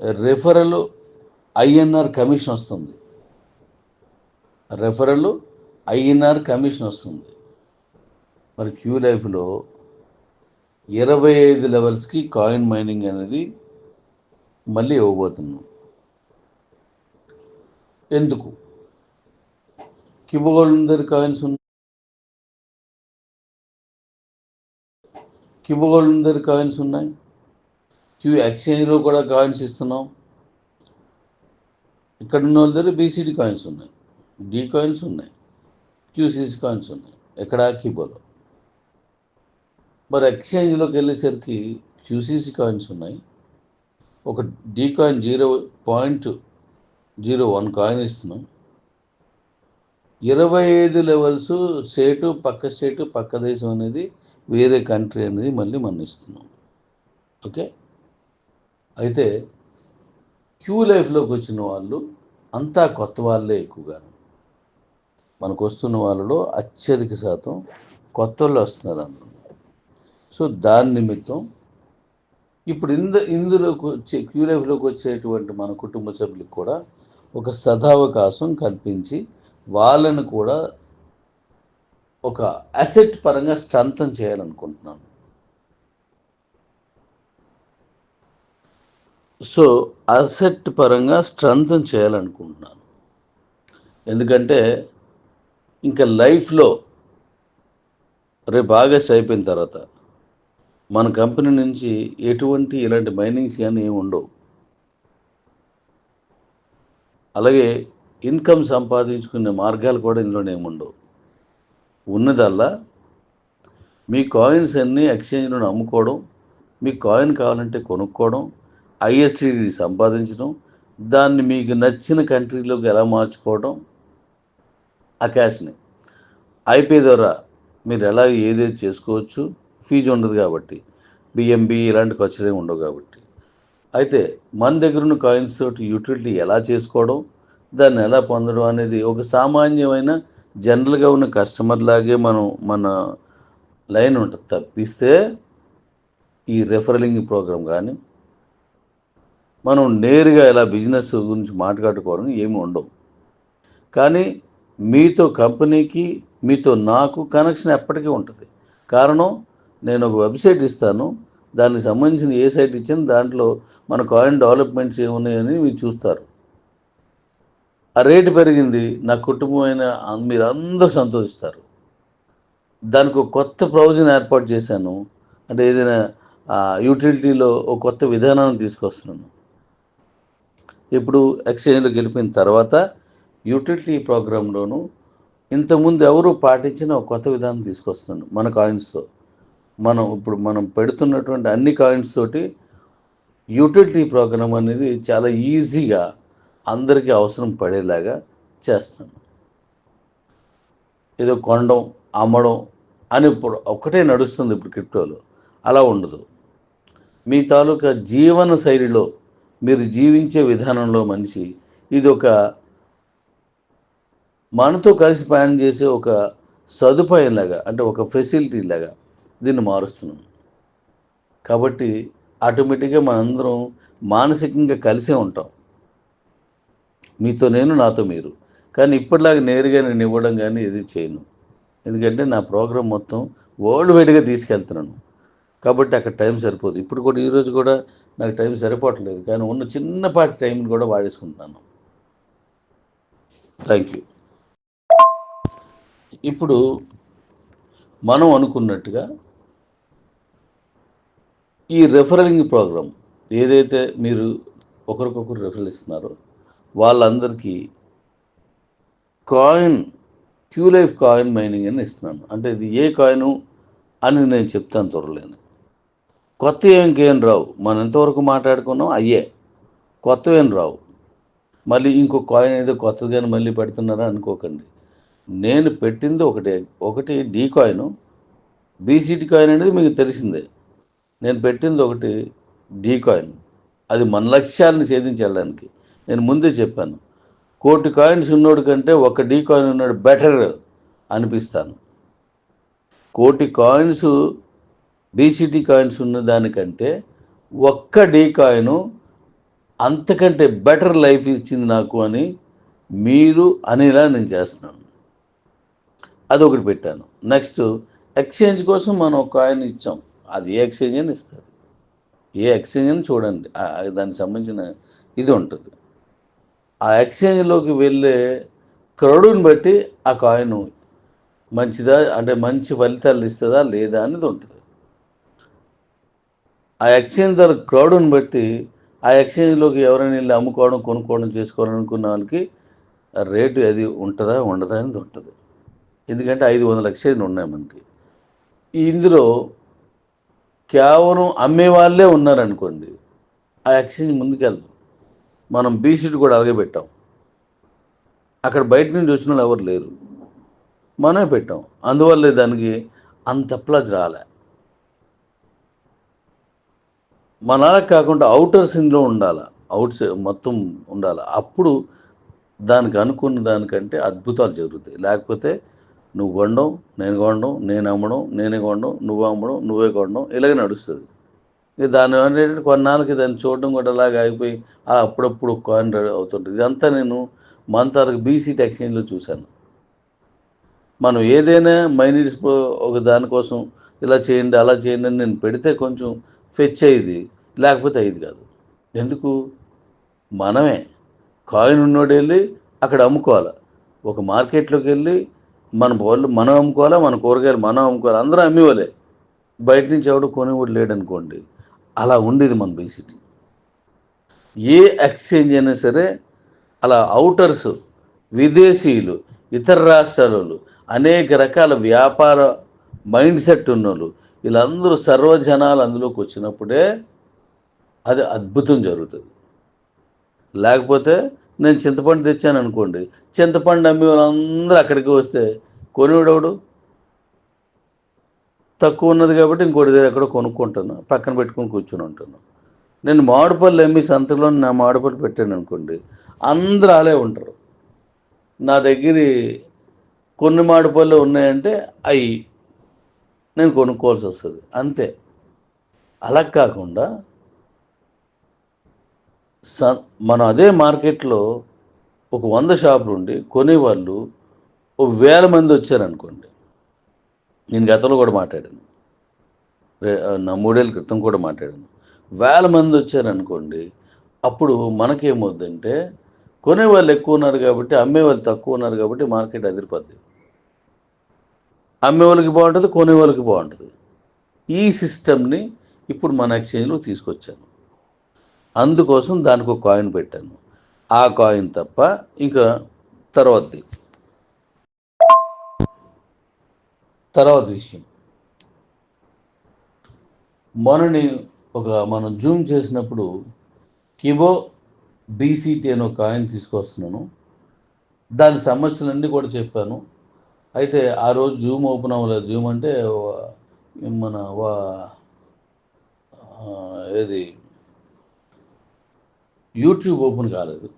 Referral INR commission వస్తుంది. Referral INR commission వస్తుంది. మరి క్యూ లైఫ్లో ఇరవై ఐదు లెవెల్స్కి కాయిన్ మైనింగ్ అనేది మళ్ళీ ఇవ్వబోతున్నాం. ఎందుకు? కిబోల్డర్ కాయిన్స్ ఉన్నాయి కిబోల్డర్ కాయిన్స్ ఉన్నాయి. క్యూ ఎక్స్చేంజ్లో కూడా కాయిన్స్ ఇస్తున్నాం. ఇక్కడ ఉన్న వాళ్ళ దగ్గర బీసీడీ కాయిన్స్ ఉన్నాయి. డి కాయిన్స్ ఉన్నాయి. క్యూసీసీ కాయిన్స్ ఉన్నాయి. ఎక్కడ కీబోర్డ్ మరి ఎక్స్చేంజ్లోకి వెళ్ళేసరికి క్యూసీసీ కాయిన్స్ ఉన్నాయి. ఒక D coin zero point zero one coin ఇస్తున్నాం. ఇరవై ఐదు లెవెల్స్ స్టేటు పక్క స్టేటు పక్క దేశం అనేది వేరే కంట్రీ అనేది మళ్ళీ మనం ఇస్తున్నాం ఓకే? అయితే క్యూ లైఫ్లోకి వచ్చిన వాళ్ళు అంతా కొత్త వాళ్ళే ఎక్కువగా మనకు వస్తున్న వాళ్ళలో అత్యధిక శాతం కొత్త వాళ్ళు వస్తున్నారు అందులో. సో దాని నిమిత్తం ఇప్పుడు ఇంద ఇందులోకి వచ్చే క్యూ లైఫ్లోకి వచ్చేటువంటి మన కుటుంబ సభ్యులకు కూడా ఒక సదావకాశం కల్పించి వాళ్ళని కూడా ఒక అసెట్ పరంగా స్ట్రంతం చేయాలనుకుంటున్నాను. సో అసెట్ పరంగా స్ట్రెంగ్ చేయాలనుకుంటున్నాను. ఎందుకంటే ఇంకా లైఫ్లో రేపు ఆగస్ట్ అయిపోయిన తర్వాత మన కంపెనీ నుంచి ఎటువంటి ఇలాంటి మైనింగ్స్ కానీ ఏమి ఉండవు. అలాగే ఇన్కమ్ సంపాదించుకునే మార్గాలు కూడా ఇందులోనే ఉండవు. ఉన్నదల్లా మీ కాయిన్స్ అన్నీ ఎక్స్చేంజ్లో అమ్ముకోవడం మీ కాయిన్ కావాలంటే కొనుక్కోవడం ఐఎస్టీడీ సంపాదించడం దాన్ని మీకు నచ్చిన కంట్రీలోకి ఎలా మార్చుకోవడం ఆ క్యాష్ని. ఐపీ ద్వారా మీరు ఎలా ఏదేది చేసుకోవచ్చు ఫీజు ఉండదు కాబట్టి బిఎంబి ఇలాంటి ఖర్చులు ఏమి ఉండవు కాబట్టి. అయితే మన దగ్గర ఉన్న కాయిన్స్ తోటి యూటిలిటీ ఎలా చేసుకోవడం దాన్ని ఎలా పొందడం అనేది ఒక సామాన్యమైన జనరల్గా ఉన్న కస్టమర్ లాగే మనం మన లైన్ ఉంటుంది. తప్పిస్తే ఈ రెఫరలింగ్ ప్రోగ్రామ్ కానీ మనం నేరుగా ఇలా బిజినెస్ గురించి మాట్లాడుకోవడం ఏమి ఉండవు. కానీ మీతో కంపెనీకి మీతో నాకు కనెక్షన్ ఎప్పటికీ ఉంటుంది. కారణం నేను ఒక వెబ్సైట్ ఇస్తాను. దానికి సంబంధించిన ఏ సైట్ ఇచ్చిన దాంట్లో మన కాయిన్ డెవలప్మెంట్స్ ఏమున్నాయని మీరు చూస్తారు. ఆ రేటు పెరిగింది. నా కుటుంబం అయిన మీరు అందరూ సంతోషిస్తారు. దానికి ఒక కొత్త ప్రొవిజన్ ఏర్పాటు చేశాను. అంటే ఏదైనా యూటిలిటీలో ఒక కొత్త విధానాన్ని తీసుకొస్తున్నాను. ఇప్పుడు ఎక్స్చేంజ్లో గెలిపిన తర్వాత యూటిలిటీ ప్రోగ్రాంలోనూ ఇంతకుముందు ఎవరు పాటించిన ఒక కొత్త విధానం తీసుకొస్తున్నాను మన కాయిన్స్తో. మనం ఇప్పుడు మనం పెడుతున్నటువంటి అన్ని కాయిన్స్ తోటి యూటిలిటీ ప్రోగ్రామ్ అనేది చాలా ఈజీగా అందరికీ అవసరం పడేలాగా చేస్తాను ఏదో కొనడం అమ్మడం అని ఇప్పుడు ఒకటే నడుస్తుంది ఇప్పుడు క్రిప్టోలో. అలా ఉండదు. మీ తాలూకా జీవన శైలిలో మీరు జీవించే విధానంలో మనిషి ఇది ఒక మనతో కలిసి ప్రయాణం చేసే ఒక సదుపాయం లాగా అంటే ఒక ఫెసిలిటీ లాగా దీన్ని మారుస్తున్నాం. కాబట్టి ఆటోమేటిక్గా మనందరం మానసికంగా కలిసే ఉంటాం. మీతో నేను నాతో మీరు. కానీ ఇప్పటిలాగా నేరుగా నేను ఇవ్వడం కానీ ఇది చేయను. ఎందుకంటే నా ప్రోగ్రాం మొత్తం వరల్డ్ వైడ్గా తీసుకెళ్తున్నాను. కాబట్టి అక్కడ టైం సరిపోదు. ఇప్పుడు కూడా ఈరోజు కూడా నాకు టైం సరిపోవట్లేదు. కానీ ఉన్న చిన్నపాటి టైంని కూడా వాడేసుకుంటున్నాను. Thank you. ఇప్పుడు మనం అనుకున్నట్టుగా ఈ రెఫరలింగ్ ప్రోగ్రామ్ ఏదైతే మీరు ఒకరికొకరు రెఫరల్ ఇస్తున్నారో వాళ్ళందరికీ coin Q life coin mining అని ఇస్తున్నాను. అంటే ఇది ఏ కాయిను అని నేను చెప్తాను త్వరలేను. కొత్త ఇంకేం రావు. మనం ఎంతవరకు మాట్లాడుకున్నాం అయ్యే. కొత్తవి రావు. మళ్ళీ ఇంకో కాయిన్ ఏదో కొత్తదిగాని మళ్ళీ పెడుతున్నారా అనుకోకండి. నేను పెట్టింది ఒకటే. ఒకటి డీ కాయిన్ బీసీటీ కాయిన్ అనేది మీకు తెలిసిందే. నేను పెట్టింది ఒకటి డీ కాయిన్ అది మన లక్ష్యాలను ఛేదించడానికి. నేను ముందే చెప్పాను. కోటి కాయిన్స్ ఉన్నోడు కంటే ఒక డీ కాయిన్ ఉన్నాడు బెటర్ అనిపిస్తాను. కోటి కాయిన్స్ బీసీటీ కాయిన్స్ ఉన్న దానికంటే ఒక్క డీ కాయిన్ అంతకంటే బెటర్ లైఫ్ ఇచ్చింది నాకు అని మీరు అనేలా నేను చేస్తున్నాను. అది ఒకటి పెట్టాను. నెక్స్ట్ ఎక్స్చేంజ్ కోసం మనం ఒక కాయిన్ ఇచ్చాం. అది ఏ ఎక్స్చేంజ్ అని ఇస్తారు. ఏ ఎక్స్చేంజ్ అని చూడండి. దానికి సంబంధించిన ఇది ఉంటుంది. ఆ ఎక్స్చేంజ్లోకి వెళ్ళే క్రౌడ్ని బట్టి ఆ కాయిన్ మంచిదా? అంటే మంచి ఫలితాలు ఇస్తుందా? లేదా అనేది ఉంటుంది. ఆ ఎక్స్చేంజ్ ధర క్రౌడ్ని బట్టి ఆ ఎక్స్చేంజ్లోకి ఎవరైనా వెళ్ళి అమ్ముకోవడం కొనుక్కోవడం చేసుకోవాలనుకున్న వాళ్ళకి రేటు అది ఉంటుందా ఉండదా అనేది ఉంటుంది. ఎందుకంటే ఐదు వందల ఎక్స్చేంజ్లు ఉన్నాయి మనకి. ఇందులో కేవలం అమ్మే వాళ్ళే ఉన్నారనుకోండి ఆ ఎక్స్చేంజ్ ముందుకెళ్ళదు. మనం బీసీట్ కూడా అలాగే పెట్టాం. అక్కడ బయట నుంచి వచ్చిన వాళ్ళు ఎవరు లేరు. మనమే పెట్టాం. అందువల్ల దానికి అంత అప్లాజ్ రాలే. మా అలా కాకుండా అవుటర్ సిన్లో ఉండాలి? అవుట్ మొత్తం ఉండాలి? అప్పుడు దానికి అనుకున్న దానికంటే అద్భుతాలు జరుగుతాయి. లేకపోతే నువ్వు కొనడం నేను కొనడం నేను అమ్మడం నేనే కొనడం నువ్వు అమ్మడం నువ్వే కొనడం ఇలాగే నడుస్తుంది. ఇక దాని ఏంటంటే కొన్నాళ్ళకి దాన్ని చూడడం కూడా అలాగే ఆగిపోయి అప్పుడప్పుడు కాయిన్ అవుతుంటుంది. ఇదంతా నేను మన తరగతి బీసీ ఎక్స్చేంజ్లో చూశాను. మనం ఏదైనా మైనర్స్ ఒక దానికోసం ఇలా చేయండి అలా చేయండి అని నేను పెడితే కొంచెం ఫెచ్ అయ్యేది లేకపోతే అయ్యేది కాదు. ఎందుకు? మనమే. కాయిన్ ఉన్నోడు వెళ్ళి అక్కడ అమ్ముకోవాలి? ఒక మార్కెట్లోకి వెళ్ళి మన వాళ్ళు మనం అమ్ముకోవాలా? మన కూరగాయలు మనం అమ్ముకోవాలి? అందరూ అమ్మేవాలే బయట నుంచి ఎవడు కొనేవాడు లేడనుకోండి. అలా ఉండేది మన బీసీటీ. ఏ ఎక్స్చేంజ్ అయినా సరే అలా అవుటర్స్ విదేశీయులు ఇతర రాష్ట్రాల అనేక రకాల వ్యాపార మైండ్ సెట్ ఉన్నోళ్ళు వీళ్ళందరూ సర్వజనాలు అందులోకి వచ్చినప్పుడే అది అద్భుతం జరుగుతుంది. లేకపోతే నేను చింతపండు తెచ్చాను అనుకోండి చింతపండు అమ్మే వాళ్ళందరూ అక్కడికి వస్తే కొనేవాడెవడు తక్కువ ఉన్నది కాబట్టి ఇంకోటి దగ్గర ఎక్కడో కొనుక్కుంటాను పక్కన పెట్టుకొని కూర్చొని ఉంటాను. నేను మామిడిపళ్ళు అమ్మి సంతలో నా మామిడిపళ్ళు పెట్టాను అనుకోండి అందరూ అలే ఉంటారు. నా దగ్గర కొన్ని మామిడిపళ్ళు ఉన్నాయంటే అవి నేను కొనుక్కోవాల్సి వస్తుంది. అంతే. అలా కాకుండా స మనం అదే మార్కెట్లో ఒక వంద షాపులు ఉండి కొనేవాళ్ళు ఒక వేల మంది వచ్చారనుకోండి. నేను గతంలో కూడా మాట్లాడాను నా మూడేళ్ళ క్రితం కూడా మాట్లాడాను వేల మంది వచ్చారనుకోండి అప్పుడు మనకేమవుద్దంటే కొనేవాళ్ళు ఎక్కువ ఉన్నారు కాబట్టి అమ్మేవాళ్ళు తక్కువ ఉన్నారు కాబట్టి మార్కెట్ అదిరిపోద్ది. అమ్మేవాళ్ళకి బాగుంటుంది కొనేవాళ్ళకి బాగుంటుంది. ఈ సిస్టమ్ని ఇప్పుడు మన ఎక్స్చేంజ్లో తీసుకొచ్చాను. అందుకోసం దానికి ఒక కాయిన్ పెట్టాను. ఆ కాయిన్ తప్ప ఇంకా తర్వాతది. తర్వాత విషయం. మనని ఒక మనం జూమ్ చేసినప్పుడు కిబో బీసీటీ అనే ఒక కాయిన్ తీసుకొస్తున్నాను. దాని సమస్యలన్నీ కూడా చెప్పాను. అయితే ఆ రోజు జూమ్ ఓపెన్ అవ్వలేదు. జూమ్ అంటే మన వా ఏది? యూట్యూబ్ ఓపెన్ కాలేదు.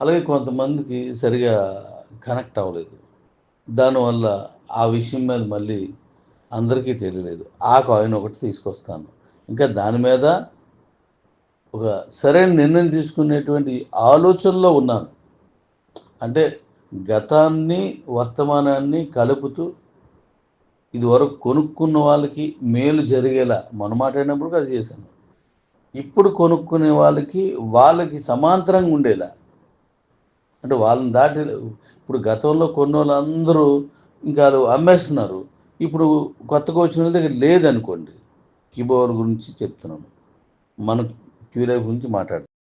అలాగే కొంతమందికి సరిగా కనెక్ట్ అవ్వలేదు. దానివల్ల ఆ విషయం మీద మళ్ళీ అందరికీ తెలియలేదు. ఆ కాయిన్ ఒకటి తీసుకొస్తాను. ఇంకా దాని మీద ఒక సరైన నిర్ణయం తీసుకునేటువంటి ఆలోచనలో ఉన్నాను. అంటే గతాన్ని వర్తమానాన్ని కలుపుతూ ఇది వరకు కొనుక్కున్న వాళ్ళకి మేలు జరిగేలా మనం మాట్లాడినప్పుడు అది చేశాను. ఇప్పుడు కొనుక్కునే వాళ్ళకి వాళ్ళకి సమాంతరంగా ఉండేలా. అంటే వాళ్ళని దాటి ఇప్పుడు గతంలో కొన్ని వాళ్ళందరూ ఇంకా వాళ్ళు అమ్మేస్తున్నారు. ఇప్పుడు కొత్తగా వచ్చిన వాళ్ళ దగ్గర లేదనుకోండి కీబోర్డ్ గురించి చెప్తున్నాను. మన క్యూలై గురించి మాట్లాడుతున్నాం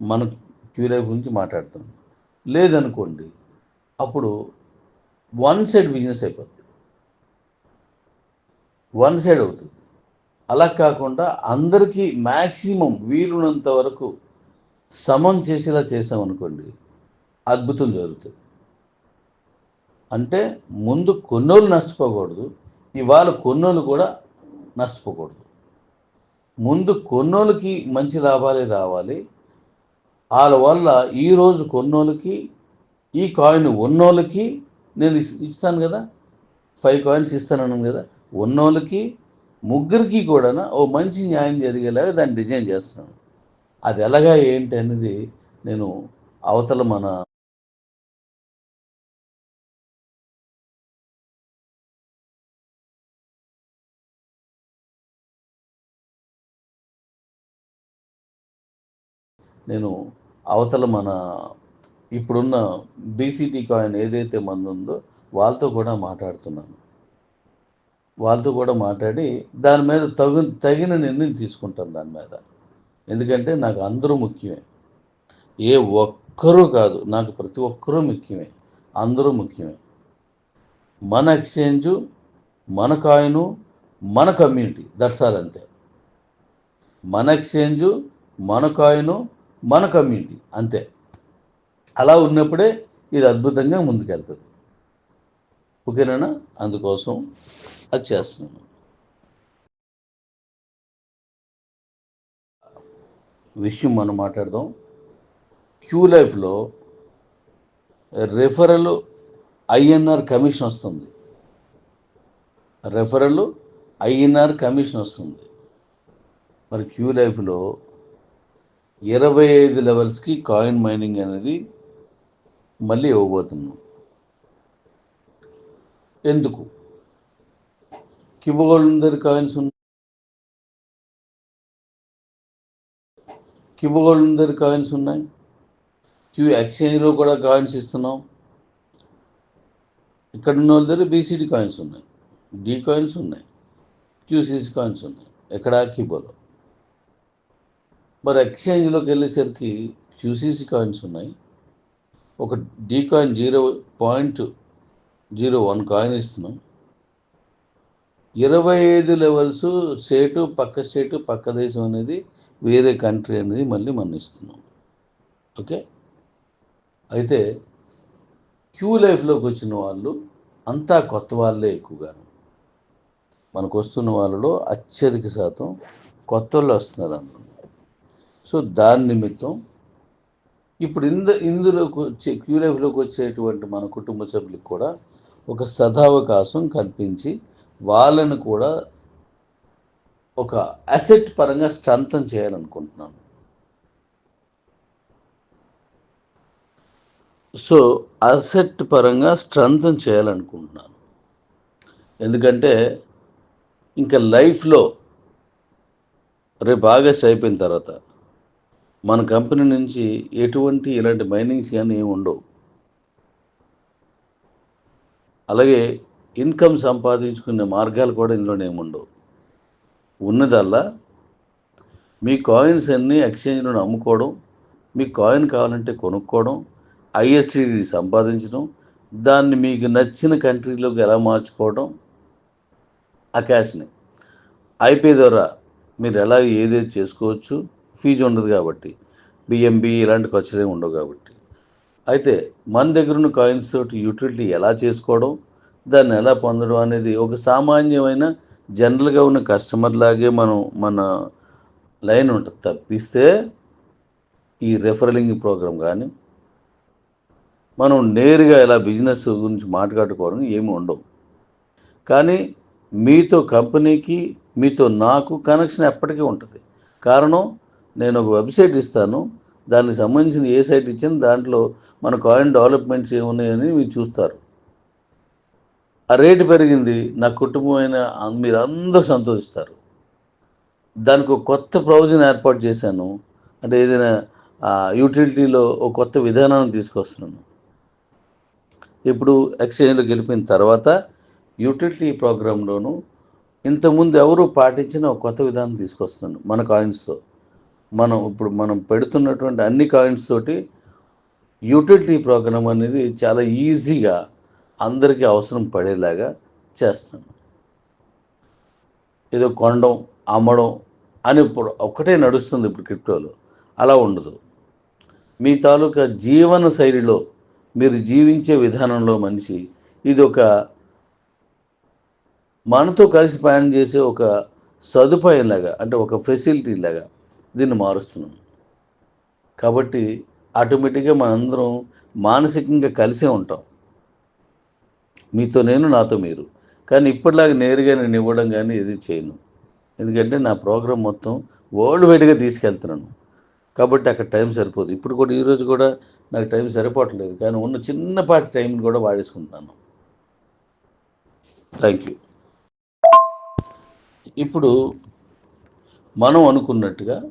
మన క్యూలై గురించి మాట్లాడతాం లేదనుకోండి అప్పుడు వన్ సైడ్ బిజినెస్ అయిపోతుంది వన్ సైడ్ అవుతుంది. అలా కాకుండా అందరికీ మ్యాక్సిమం వీలున్నంత వరకు సమం చేసేలా చేసామనుకోండి అద్భుతం జరుగుతుంది. అంటే ముందు కొన్నోళ్ళు నష్టపోకూడదు ఇవాళ కొన్నోళ్ళు కూడా నష్టపోకూడదు. ముందు కొన్నోళ్ళకి మంచి లాభాలే రావాలి వాళ్ళ వల్ల ఈరోజు కొన్నోళ్ళకి ఈ కాయిన్ ఉన్నోళ్ళకి నేను ఇస్తాను కదా. ఫైవ్ కాయిన్స్ ఇస్తానన్నాను కదా. ఉన్నోళ్ళకి ముగ్గురికి కూడా ఓ మంచి న్యాయం జరిగేలాగా దాన్ని డిజైన్ చేస్తున్నాను. అది ఎలాగా ఏంటి అనేది నేను అవతల మన నేను అవతల మన ఇప్పుడున్న బీసీటీ కాయిన్ ఏదైతే మంది ఉందో వాళ్ళతో కూడా మాట్లాడుతున్నాను. వాళ్ళతో కూడా మాట్లాడి దాని మీద తగు తగిన నిర్ణయం తీసుకుంటాను దాని మీద. ఎందుకంటే నాకు అందరూ ముఖ్యమే. ఏ ఒక్కరూ కాదు నాకు ప్రతి ఒక్కరూ ముఖ్యమే. అందరూ ముఖ్యమే. మన ఎక్స్చేంజు మన కాయిను మన కమ్యూనిటీ దట్స్ ఆల్ అంతే. మన ఎక్స్చేంజు మన కాయిను మన కమ్యూనిటీ అంతే. అలా ఉన్నప్పుడే ఇది అద్భుతంగా ముందుకెళ్తుంది. ఓకేనా? అందుకోసం అది చేస్తున్నాను. విషయం మనం మాట్లాడదాం. క్యూ లైఫ్లో రెఫరల్ ఐఎన్ఆర్ కమిషన్ వస్తుంది. రెఫరల్ ఐఎన్ఆర్ కమిషన్ వస్తుంది. మరి క్యూ లైఫ్లో ఇరవై ఐదు లెవెల్స్కి కాయిన్ మైనింగ్ అనేది మళ్ళీ ఇవ్వబోతున్నాం. ఎందుకు? కిబోల్డర్ కాయిన్స్ ఉన్నాయి కిబోల్డర్ కాయిన్స్ ఉన్నాయి. క్యూ ఎక్స్చేంజ్లో కూడా కాయిన్స్ ఇస్తున్నాం. ఇక్కడ ఉన్న వాళ్ళ దగ్గర బీసీడీ కాయిన్స్ ఉన్నాయి. డి కాయిన్స్ ఉన్నాయి. క్యూసీసీ కాయిన్స్ ఉన్నాయి. ఎక్కడ కిబోలో మరి ఎక్స్చేంజ్లోకి వెళ్ళేసరికి క్యూసీసీ కాయిన్స్ ఉన్నాయి. ఒక D coin zero point zero one coin ఇస్తున్నాం. ఇరవై ఐదు లెవెల్స్ స్టేటు పక్క స్టేటు పక్క దేశం అనేది వేరే కంట్రీ అనేది మళ్ళీ మనం ఇస్తున్నాం. ఓకే? అయితే క్యూ లైఫ్లోకి వచ్చిన వాళ్ళు అంతా కొత్త వాళ్ళే ఎక్కువగా మనకు వస్తున్న వాళ్ళలో అత్యధిక శాతం కొత్త వాళ్ళు వస్తున్నారు అన్నమాట సో దాని నిమిత్తం ఇప్పుడు ఇంద ఇందులోకి వచ్చే క్యూ లైఫ్లోకి వచ్చేటువంటి మన కుటుంబ సభ్యులకు కూడా ఒక సదావకాశం కల్పించి వాళ్ళను కూడా ఒక అసెట్ పరంగా స్ట్రంతం చేయాలనుకుంటున్నాను. సో అసెట్ పరంగా స్ట్రంతం చేయాలనుకుంటున్నాను. ఎందుకంటే ఇంకా లైఫ్లో రేపు ఆగస్ట్ అయిపోయిన తర్వాత మన కంపెనీ నుంచి ఎటువంటి ఇలాంటి మైనింగ్స్ కానీ ఏమి ఉండవు. అలాగే ఇన్కమ్ సంపాదించుకునే మార్గాలు కూడా ఇందులోనే ఉండవు. ఉన్నదల్లా మీ కాయిన్స్ అన్నీ ఎక్స్చేంజ్లో అమ్ముకోవడం మీ కాయిన్ కావాలంటే కొనుక్కోవడం ఐఎస్టీ సంపాదించడం దాన్ని మీకు నచ్చిన కంట్రీలోకి ఎలా మార్చుకోవడం ఆ క్యాష్ని. ఐపీ ద్వారా మీరు ఎలా ఏదేది చేసుకోవచ్చు ఫీజు ఉండదు కాబట్టి. బిఎంబి ఇలాంటి ఖర్చులు ఏమి ఉండవు కాబట్టి. అయితే మన దగ్గర ఉన్న కాయిన్స్ తోటి యూటిలిటీ ఎలా చేసుకోవడం దాన్ని ఎలా పొందడం అనేది ఒక సామాన్యమైన జనరల్గా ఉన్న కస్టమర్ లాగే మనం మన లైన్ ఉంటుంది. తప్పిస్తే ఈ రెఫరలింగ్ ప్రోగ్రామ్ కానీ మనం నేరుగా ఇలా బిజినెస్ గురించి మాట్లాడుకోవడం ఏమి ఉండవు. కానీ మీతో కంపెనీకి మీతో నాకు కనెక్షన్ ఎప్పటికీ ఉంటుంది. కారణం నేను ఒక వెబ్సైట్ ఇస్తాను. దానికి సంబంధించిన ఏ సైట్ ఇచ్చినా దాంట్లో మన కాయిన్ డెవలప్మెంట్స్ ఏమున్నాయని మీరు చూస్తారు. ఆ రేటు పెరిగింది. నా కుటుంబం అయిన మీరు అందరూ సంతోషిస్తారు. దానికి ఒక కొత్త ప్రొవిజన్ ఏర్పాటు చేశాను. అంటే ఏదైనా యూటిలిటీలో ఒక కొత్త విధానాన్ని తీసుకొస్తున్నాను. ఇప్పుడు ఎక్స్చేంజ్లో గెలిపిన తర్వాత యూటిలిటీ ప్రోగ్రాంలోను ఇంతకుముందు ఎవరు పాటించిన ఒక కొత్త విధానం తీసుకొస్తున్నాను మన కాయిన్స్తో. మనం ఇప్పుడు మనం పెడుతున్నటువంటి అన్ని కాయిన్స్ తోటి యూటిలిటీ ప్రోగ్రామ్ అనేది చాలా ఈజీగా అందరికీ అవసరం పడేలాగా చేస్తున్నాను ఏదో కొనడం అమ్మడం అని ఇప్పుడు ఒక్కటే నడుస్తుంది ఇప్పుడు క్రిప్టోలో అలా ఉండదు. మీ తాలూకా జీవన శైలిలో మీరు జీవించే విధానంలో మనిషి ఇది ఒక మనతో కలిసి ప్రయాణం చేసే ఒక సదుపాయం లాగా అంటే ఒక ఫెసిలిటీ లాగా దీన్ని మారుస్తున్నాం. కాబట్టి ఆటోమేటిక్గా మనందరం మానసికంగా కలిసే ఉంటాం. మీతో నేను నాతో మీరు. కానీ ఇప్పటిలాగా నేరుగా నేను ఇవ్వడం కానీ ఇది చేయను. ఎందుకంటే నా ప్రోగ్రాం మొత్తం వరల్డ్ వైడ్గా తీసుకెళ్తున్నాను. కాబట్టి అక్కడ టైం సరిపోదు. ఇప్పుడు కూడా ఈరోజు కూడా నాకు టైం సరిపోవట్లేదు. కానీ ఉన్న చిన్నపాటి టైంని కూడా వాడేసుకుంటున్నాను. Thank you. ఇప్పుడు మనం అనుకున్నట్టుగా